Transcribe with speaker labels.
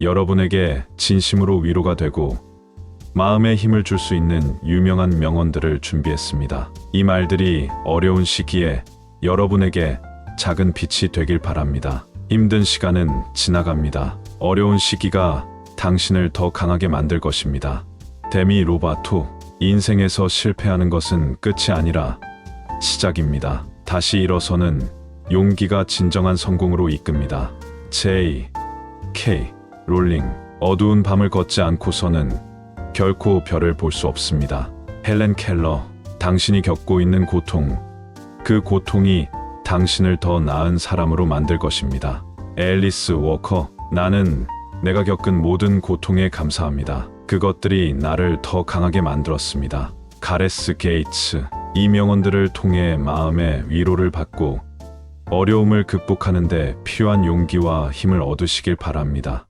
Speaker 1: 여러분에게 진심으로 위로가 되고 마음에 힘을 줄 수 있는 유명한 명언들을 준비했습니다. 이 말들이 어려운 시기에 여러분에게 작은 빛이 되길 바랍니다. 힘든 시간은 지나갑니다. 어려운 시기가 당신을 더 강하게 만들 것입니다. 데미 로바토, 인생에서 실패하는 것은 끝이 아니라 시작입니다. 다시 일어서는 용기가 진정한 성공으로 이끕니다. J. K. 롤링. 어두운 밤을 걷지 않고서는 결코 별을 볼 수 없습니다. 헬렌 켈러. 당신이 겪고 있는 고통. 그 고통이 당신을 더 나은 사람으로 만들 것입니다. 앨리스 워커. 나는 내가 겪은 모든 고통에 감사합니다. 그것들이 나를 더 강하게 만들었습니다. 가레스 게이츠. 이 명언들을 통해 마음의 위로를 받고 어려움을 극복하는데 필요한 용기와 힘을 얻으시길 바랍니다.